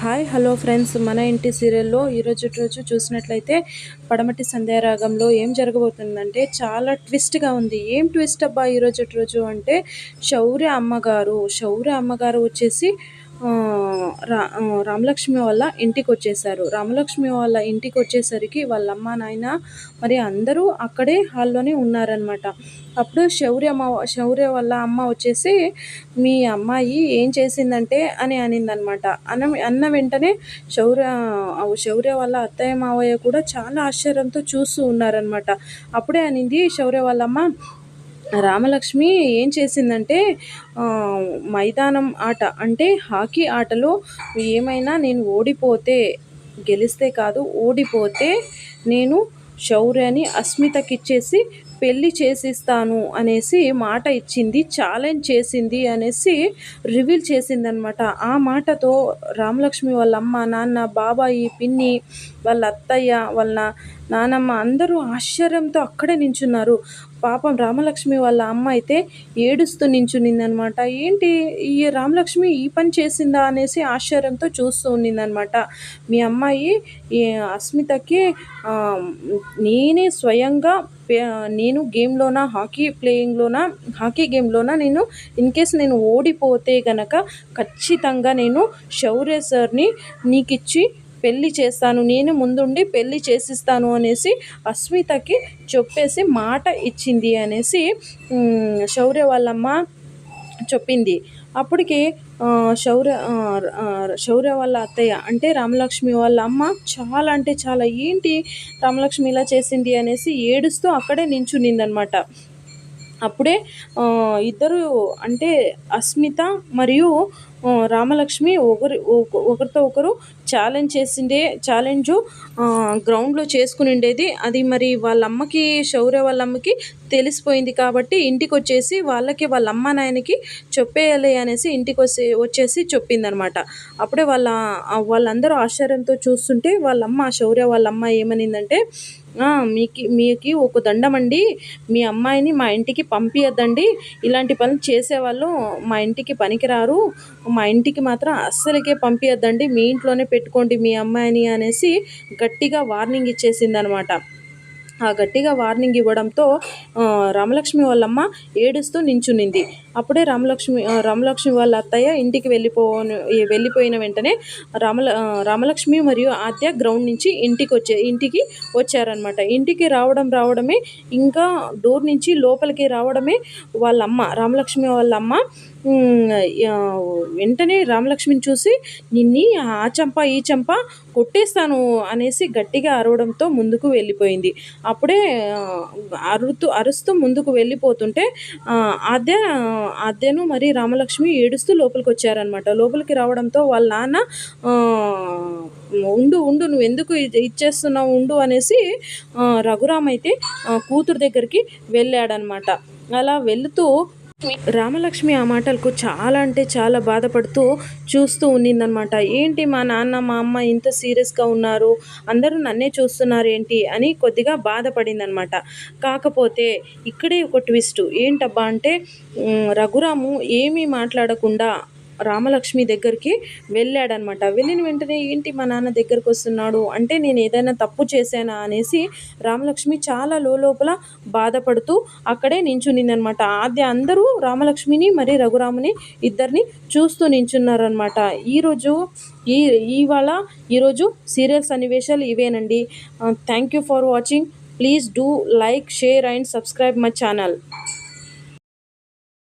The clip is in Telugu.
Hi hello friends. మన ఇంటి సీరియల్లో ఈరోజు రోజు చూసినట్లయితే పడమటి సంధ్యారాగంలో ఏం జరగబోతుందంటే చాలా ట్విస్ట్గా ఉంది. ఏం ట్విస్ట్ అబ్బా ఈరోజు రోజు అంటే శౌర్య అమ్మగారు శౌర్య అమ్మగారు వచ్చేసి రా రామలక్ష్మి వాళ్ళ ఇంటికి వచ్చేసారు రామలక్ష్మి వాళ్ళ ఇంటికి వచ్చేసరికి వాళ్ళ అమ్మ నాయన మరి అందరూ అక్కడే హాల్లోనే ఉన్నారనమాట అప్పుడు శౌర్య అమ్మ శౌర్య వాళ్ళ అమ్మ వచ్చేసి మీ అమ్మాయి ఏం చేసిందంటే? అని అనిందనమాట అన్న అన్న వెంటనే శౌర్య శౌర్య వాళ్ళ అత్తయ్య మావయ్య కూడా చాలా ఆశ్చర్యంతో చూస్తూ ఉన్నారనమాట అప్పుడే అనింది శౌర్య వాళ్ళమ్మ రామలక్ష్మి ఏం చేసిందంటే మైదానం ఆట అంటే హాకీ ఆటలో ఏమైనా నేను ఓడిపోతే గెలిస్తే కాదు ఓడిపోతే నేను శౌర్యని అస్మితకిచ్చేసి పెళ్ళి చేసిస్తాను అనేసి మాట ఇచ్చింది ఛాలెంజ్ చేసింది అనేసి రివీల్ చేసిందనమాట ఆ మాటతో రామలక్ష్మి వాళ్ళ అమ్మ నాన్న బాబాయి పిన్ని వాళ్ళ అత్తయ్య వాళ్ళ నానమ్మ అందరూ ఆశ్చర్యంతో అక్కడే నించున్నారు. పాపం రామలక్ష్మి వాళ్ళ అమ్మ అయితే ఏడుస్తూ నించునిందనమాట ఏంటి ఈ రామలక్ష్మి ఈ పని చేసిందా? అనేసి ఆశ్చర్యంతో చూస్తూ ఉన్నిందనమాట మీ అమ్మాయి ఈ అస్మితకి నేనే స్వయంగా పే- నేను గేమ్లోన హాకీ ప్లేయింగ్లోన హాకీ గేమ్లోన నేను ఇన్ కేస్ నేను ఓడిపోతే గనక ఖచ్చితంగా నేను శౌర్య సార్ని నీకిచ్చి పెళ్ళి చేస్తాను నేను ముందుండి పెళ్ళి చేసిస్తాను అనేసి అస్మితకి చెప్పేసి మాట ఇచ్చింది అనేసి శౌర్య వాళ్ళమ్మ చెప్పింది. అప్పటికి శౌర్య శౌర్య వాళ్ళ అత్తయ్య అంటే రామలక్ష్మి వాళ్ళ అమ్మ చాలా అంటే చాలా ఏంటి రామలక్ష్మి ఇలా చేసింది? అనేసి ఏడుస్తూ అక్కడే నించునిందనమాట. అప్పుడే ఇద్దరు అంటే అస్మిత మరియు రామలక్ష్మి ఒకరి ఒకరితో ఒకరు ఛాలెంజ్ చేసిండే ఛాలెంజ్ గ్రౌండ్లో చేసుకుని ఉండేది. అది మరి వాళ్ళ అమ్మకి శౌర్య వాళ్ళ అమ్మకి తెలిసిపోయింది కాబట్టి ఇంటికి వచ్చేసి వాళ్ళకి వాళ్ళ అమ్మ నాయనకి చెప్పేయాలి అనేసి ఇంటికి వచ్చి వచ్చేసి చెప్పిందనమాట. అప్పుడే వాళ్ళ వాళ్ళందరూ ఆశ్చర్యంతో చూస్తుంటే వాళ్ళమ్మ శౌర్య వాళ్ళ అమ్మ ఏమనిందంటే మీకు మీకు ఒక దండమండి మీ అమ్మాయిని మా ఇంటికి పంపించద్దండి ఇలాంటి పనులు చేసేవాళ్ళు మా ఇంటికి పనికిరారు. మా ఇంటికి మాత్రం అస్సలకే పంపించద్దండి మీ ఇంట్లోనే పెట్టుకోండి మీ అమ్మాయిని అనేసి గట్టిగా వార్నింగ్ ఇచ్చేసింది అనమాట ఆ గట్టిగా వార్నింగ్ ఇవ్వడంతో రామలక్ష్మి వాళ్ళమ్మ ఏడుస్తూ నించునింది. అప్పుడే రామలక్ష్మి రామలక్ష్మి వాళ్ళ అత్తయ్య ఇంటికి వెళ్ళిపో వెళ్ళిపోయిన వెంటనే రామల రామలక్ష్మి మరియు ఆద్య గ్రౌండ్ నుంచి ఇంటికి వచ్చే ఇంటికి వచ్చారనమాట ఇంటికి రావడం రావడమే ఇంకా డోర్ నుంచి లోపలికి రావడమే వాళ్ళ అమ్మ రామలక్ష్మి వాళ్ళ అమ్మ వెంటనే రామలక్ష్మిని చూసి నిన్ని ఆ చంప ఈ చంప కొట్టేస్తాను అనేసి గట్టిగా అరవడంతో ముందుకు వెళ్ళిపోయింది. అప్పుడే అరుతూ అరుస్తూ ముందుకు వెళ్ళిపోతుంటే ఆద్య అతను మరి రామలక్ష్మి ఏడుస్తూ లోపలికి వచ్చారనమాట లోపలికి రావడంతో వాళ్ళ నాన్న ఉండు ఉండు నువ్వు ఎందుకు ఇచ్చేస్తున్నావు ఉండు అనేసి రఘురామ్ అయితే కూతురు దగ్గరికి వెళ్ళాడనమాట అలా వెళుతూ రామలక్ష్మి. ఆ మాటలకు చాలా అంటే చాలా బాధపడుతూ చూస్తూ ఉన్నిందనమాట ఏంటి మా నాన్న మా అమ్మ ఇంత సీరియస్గా ఉన్నారు? అందరూ నన్నే చూస్తున్నారు ఏంటి? అని కొద్దిగా బాధపడిందనమాట కాకపోతే ఇక్కడే ఒక ట్విస్ట్. ఏంటబ్బా అంటే రఘురాము ఏమీ మాట్లాడకుండా రామలక్ష్మి దగ్గరికి వెళ్ళాడనమాట. వెళ్ళిన వెంటనే ఏంటి మా నాన్న దగ్గరకు వస్తున్నాడు? అంటే నేను ఏదైనా తప్పు చేశానా అనేసి రామలక్ష్మి చాలా లోపల బాధపడుతూ అక్కడే నించునిందనమాట. ఆద్య అందరూ రామలక్ష్మిని మరి రఘురాముని ఇద్దరిని చూస్తూ నించున్నారనమాట. ఈరోజు ఈ ఇవాళ ఈరోజు సీరియల్ సన్నివేశాలు ఇవేనండి. Thank you for watching please do like share and subscribe my channel